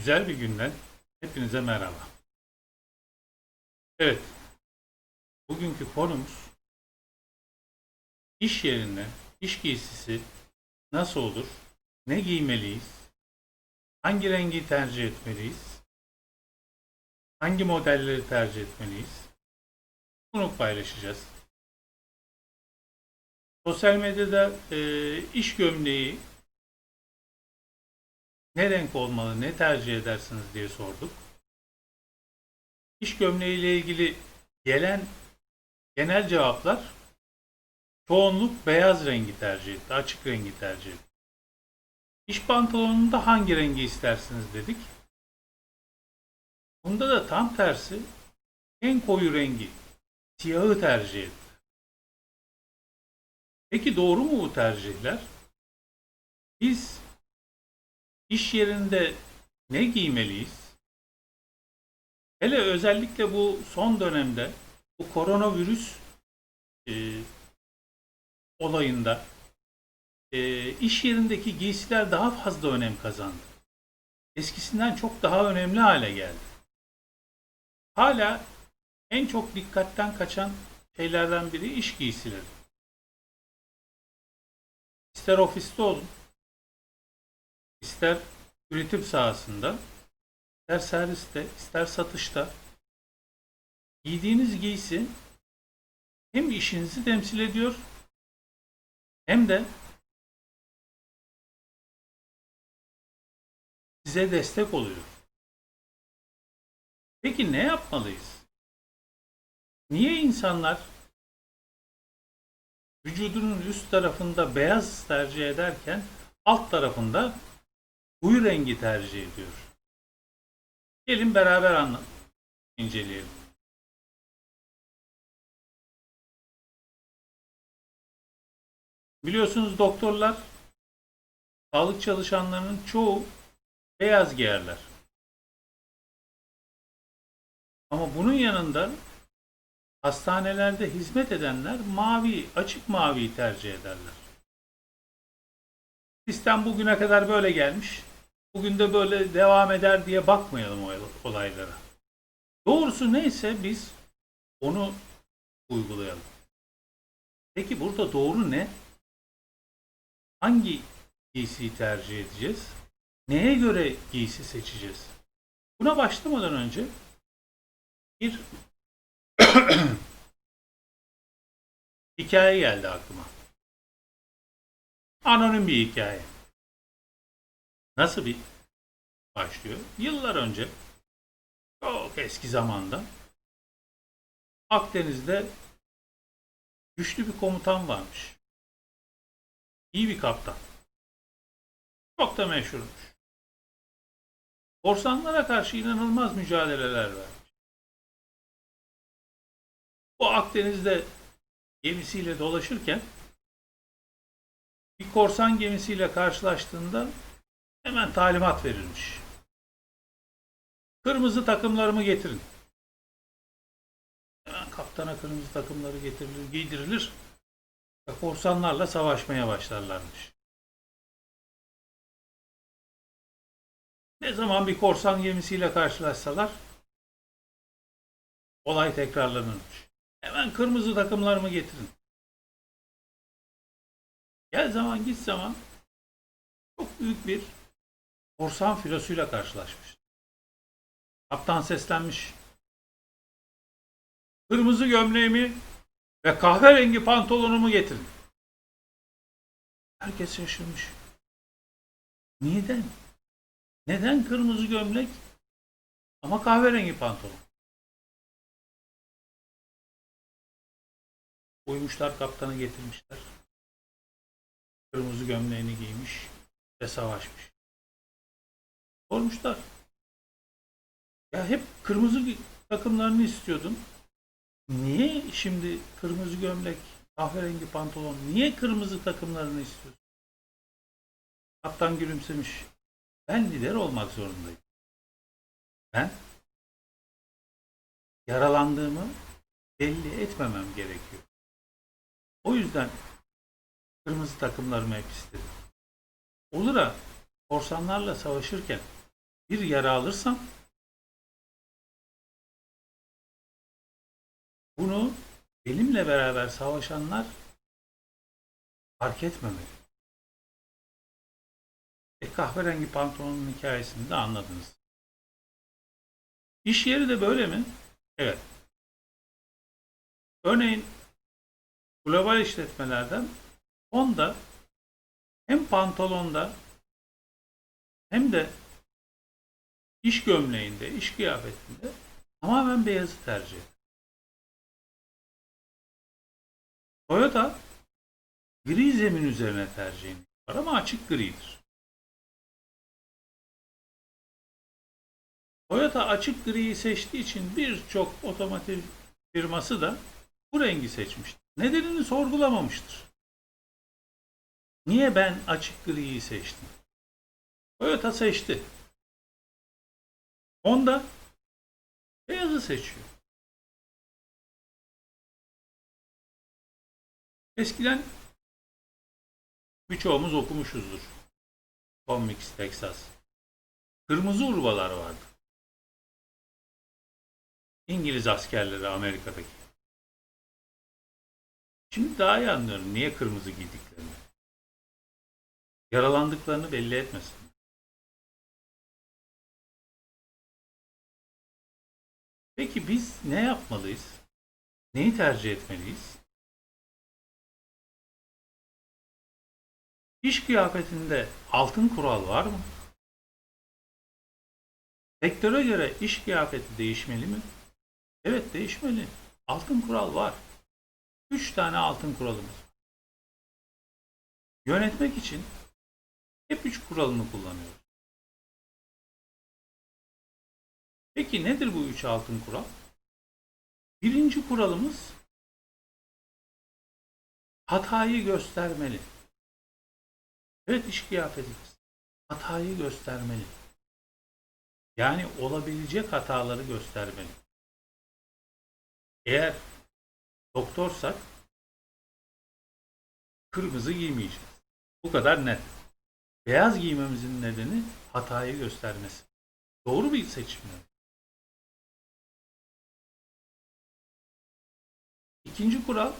Güzel bir günden hepinize merhaba. Evet, bugünkü konumuz iş yerinde iş giysisi nasıl olur, ne giymeliyiz, hangi rengi tercih etmeliyiz, hangi modelleri tercih etmeliyiz, bunu paylaşacağız. Sosyal medyada e, iş gömleği ne renk olmalı, ne tercih edersiniz diye sorduk. İş gömleği ile ilgili gelen genel cevaplar çoğunluk beyaz rengi tercih etti, açık rengi tercih etti. İş pantolonunda hangi rengi istersiniz dedik. Bunda da tam tersi en koyu rengi, siyahı tercih etti. Peki doğru mu bu tercihler? Biz iş yerinde ne giymeliyiz? Hele özellikle bu son dönemde bu koronavirüs e, olayında e, iş yerindeki giysiler daha fazla önem kazandı. Eskisinden çok daha önemli hale geldi. Hala en çok dikkatten kaçan şeylerden biri iş giysileri. İster ofiste olun, ister üretim sahasında, ister serviste, ister satışta giydiğiniz giysi hem işinizi temsil ediyor hem de size destek oluyor. Peki ne yapmalıyız? Niye insanlar vücudunun üst tarafında beyaz tercih ederken alt tarafında koyu rengi tercih ediyor. Gelin beraber anlat, inceleyelim. Biliyorsunuz doktorlar, sağlık çalışanlarının çoğu beyaz giyerler. Ama bunun yanında hastanelerde hizmet edenler mavi, açık maviyi tercih ederler. Sistem bugüne kadar böyle gelmiş. Bugün de böyle devam eder diye bakmayalım olaylara. Doğrusu neyse biz onu uygulayalım. Peki burada doğru ne? Hangi giysiyi tercih edeceğiz? Neye göre giysi seçeceğiz? Buna başlamadan önce bir hikaye geldi aklıma. Anonim bir hikaye. Nasıl bir başlıyor? Yıllar önce çok eski zamanda Akdeniz'de güçlü bir komutan varmış. İyi bir kaptan. Çok da meşhurmuş. Korsanlara karşı inanılmaz mücadeleler vermiş. Bu Akdeniz'de gemisiyle dolaşırken bir korsan gemisiyle karşılaştığında hemen talimat verilmiş. Kırmızı takımlarımı getirin. Hemen kaptana kırmızı takımları getirilir, giydirilir ve korsanlarla savaşmaya başlarlarmış. Ne zaman bir korsan gemisiyle karşılaşsalar olay tekrarlanırmış. Hemen kırmızı takımlarımı getirin. Gel zaman git zaman çok büyük bir korsan filosuyla karşılaşmış. Kaptan seslenmiş. Kırmızı gömleğimi ve kahverengi pantolonumu getirin. Herkes şaşırmış. Neden? Neden kırmızı gömlek ama kahverengi pantolon? Uymuşlar kaptanı getirmişler. Kırmızı gömleğini giymiş ve savaşmış. Sormuşlar. Ya hep kırmızı takımlarını istiyordun. Niye şimdi kırmızı gömlek, kahverengi pantolon, niye kırmızı takımlarını istiyorsun? Kaptan gülümsemiş. Ben lider olmak zorundayım. Ben yaralandığımı belli etmemem gerekiyor. O yüzden kırmızı takımlarımı hep istedim. Olur ha korsanlarla savaşırken bir yara alırsam bunu benimle beraber savaşanlar fark etmemeli. E kahverengi pantolonun hikayesini de anladınız. İş yeri de böyle mi? Evet. Örneğin global işletmelerden Honda hem pantolonda hem de iş gömleğinde, iş kıyafetinde tamamen beyazı tercih eder. Toyota gri zemin üzerine tercihini yapar ama açık gridir. Toyota açık griyi seçtiği için birçok otomotiv firması da bu rengi seçmiştir. Nedenini sorgulamamıştır. Niye ben açık griyi seçtim? Toyota seçti. Honda beyazı seçiyor. Eskiden birçoğumuz okumuşuzdur. Mix, Texas. Kırmızı urbalar vardı. İngiliz askerleri Amerika'daki. Şimdi daha iyi anlıyorum niye kırmızı giydiklerini. Yaralandıklarını belli etmesin. Peki biz ne yapmalıyız? Neyi tercih etmeliyiz? İş kıyafetinde altın kural var mı? Sektöre göre iş kıyafeti değişmeli mi? Evet değişmeli. Altın kural var. Üç tane altın kuralımız var. Yönetmek için hep üç kuralını kullanıyoruz. Peki nedir bu üç altın kural? Birinci kuralımız hatayı göstermeli. Evet iş kıyafetimiz hatayı göstermeli. Yani olabilecek hataları göstermeli. Eğer doktorsak kırmızı giymeyeceğiz. Bu kadar net. Beyaz giymemizin nedeni hatayı göstermesi. Doğru bir seçim. yani. İkinci kural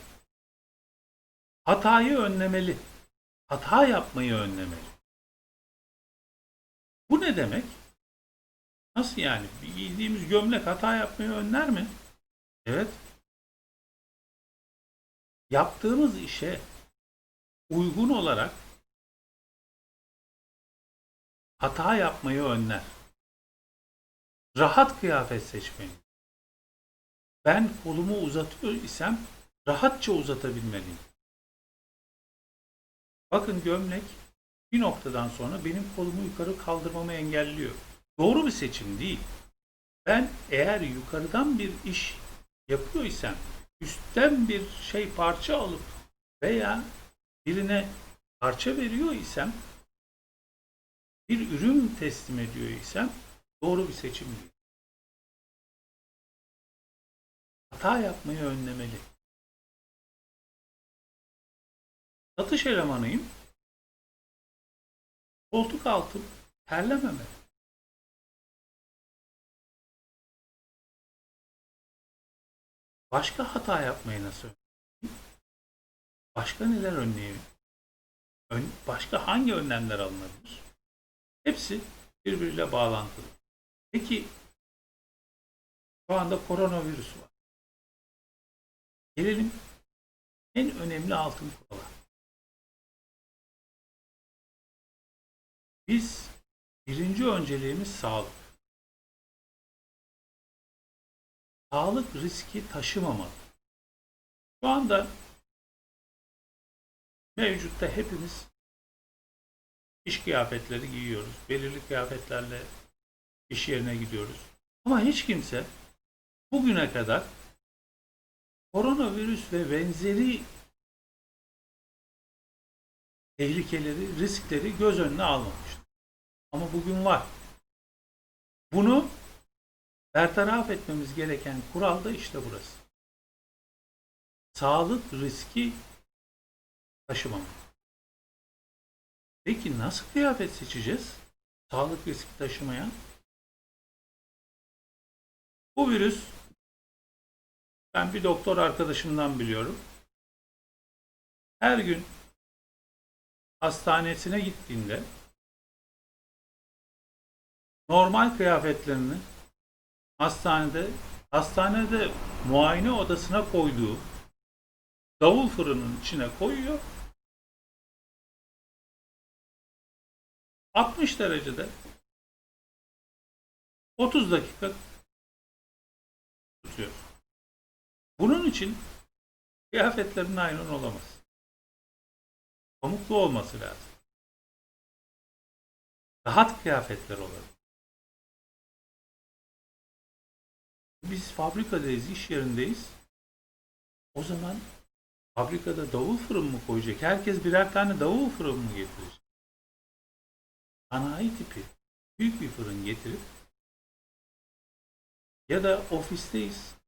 hatayı önlemeli. Hata yapmayı önlemeli. Bu ne demek? Nasıl yani? Bir giydiğimiz gömlek hata yapmayı önler mi? Evet. Yaptığımız işe uygun olarak hata yapmayı önler. Rahat kıyafet seçmeyi. Ben kolumu uzatıyor isem rahatça uzatabilmeliyim. Bakın gömlek bir noktadan sonra benim kolumu yukarı kaldırmamı engelliyor. Doğru bir seçim değil. Ben eğer yukarıdan bir iş yapıyor isem, üstten bir şey parça alıp veya birine parça veriyor isem, bir ürün teslim ediyor isem doğru bir seçim değil. Hata yapmayı önlemeli. Satış elemanıyım. Koltuk altım terlememeli. Başka hata yapmayı nasıl? Başka neler önleyeyim? Ön- başka hangi önlemler alınabilir? Hepsi birbiriyle bağlantılı. Peki şu anda koronavirüs var. Gelelim en önemli altın kurala. Biz birinci önceliğimiz sağlık. Sağlık riski taşımamalı. Şu anda mevcutta hepimiz iş kıyafetleri giyiyoruz. Belirli kıyafetlerle iş yerine gidiyoruz. Ama hiç kimse bugüne kadar koronavirüs ve benzeri tehlikeleri, riskleri göz önüne almamıştı. Ama bugün var. Bunu bertaraf etmemiz gereken kural da işte burası. Sağlık riski taşımamak. Peki nasıl kıyafet seçeceğiz? Sağlık riski taşımayan. Bu virüs ben bir doktor arkadaşımdan biliyorum. Her gün hastanesine gittiğinde normal kıyafetlerini hastanede hastanede muayene odasına koyduğu davul fırının içine koyuyor. 60 derecede 30 dakika tutuyor. Bunun için kıyafetlerin naylon olamaz. Pamuklu olması lazım. Rahat kıyafetler olabilir. Biz fabrikadayız, iş yerindeyiz. O zaman fabrikada davul fırın mı koyacak? Herkes birer tane davul fırın mı getirecek? Sanayi tipi büyük bir fırın getirip ya da ofisteyiz.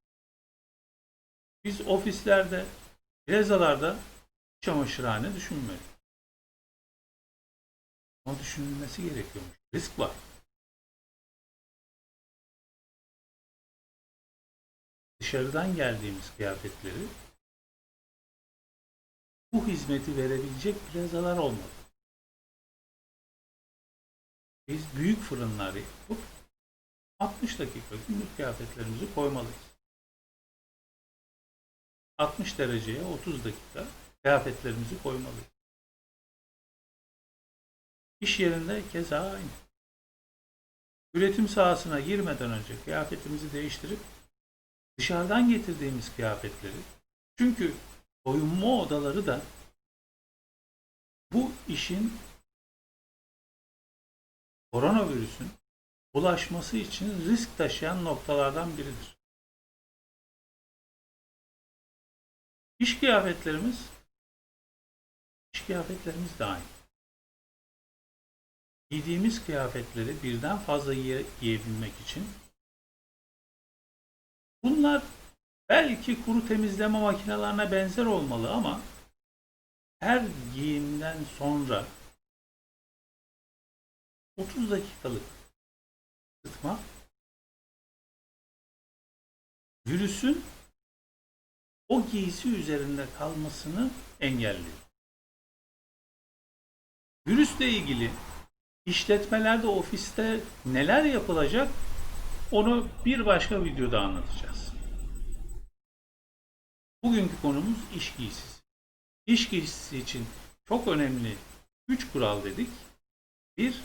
Biz ofislerde, plazalarda çamaşırhane düşünmedik. Ama düşünülmesi gerekiyormuş. Risk var. Dışarıdan geldiğimiz kıyafetleri bu hizmeti verebilecek plazalar olmalı. Biz büyük fırınlar yapıp 60 dakika günlük kıyafetlerimizi koymalıyız. 60 dereceye 30 dakika kıyafetlerimizi koymalıyız. İş yerinde keza aynı. Üretim sahasına girmeden önce kıyafetimizi değiştirip dışarıdan getirdiğimiz kıyafetleri çünkü soyunma odaları da bu işin koronavirüsün bulaşması için risk taşıyan noktalardan biridir. İş kıyafetlerimiz iş kıyafetlerimiz aynı. Giydiğimiz kıyafetleri birden fazla giye- giyebilmek için bunlar belki kuru temizleme makinelerine benzer olmalı ama her giyimden sonra 30 dakikalık ısıtma virüsün o giysi üzerinde kalmasını engelliyor. Virüsle ilgili işletmelerde, ofiste neler yapılacak onu bir başka videoda anlatacağız. Bugünkü konumuz iş giysisi. İş giysisi için çok önemli 3 kural dedik. Bir,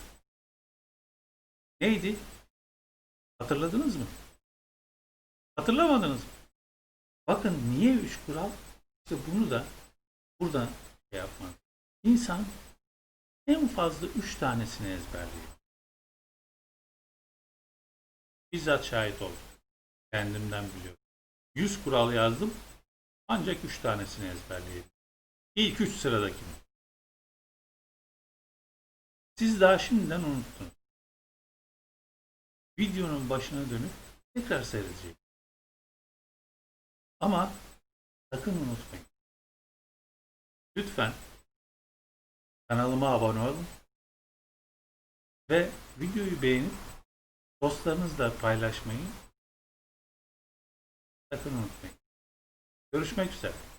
neydi? Hatırladınız mı? Hatırlamadınız mı? Bakın niye üç kural? İşte bunu da burada şey yapmak. İnsan en fazla üç tanesini ezberliyor. Bizzat şahit oldum. Kendimden biliyorum. Yüz kural yazdım. Ancak üç tanesini ezberleyebildim. İlk üç sıradakini. Siz daha şimdiden unuttunuz. Videonun başına dönüp tekrar seyredeceksiniz. Ama sakın unutmayın. Lütfen kanalıma abone olun ve videoyu beğenip dostlarınızla paylaşmayı sakın unutmayın. Görüşmek üzere.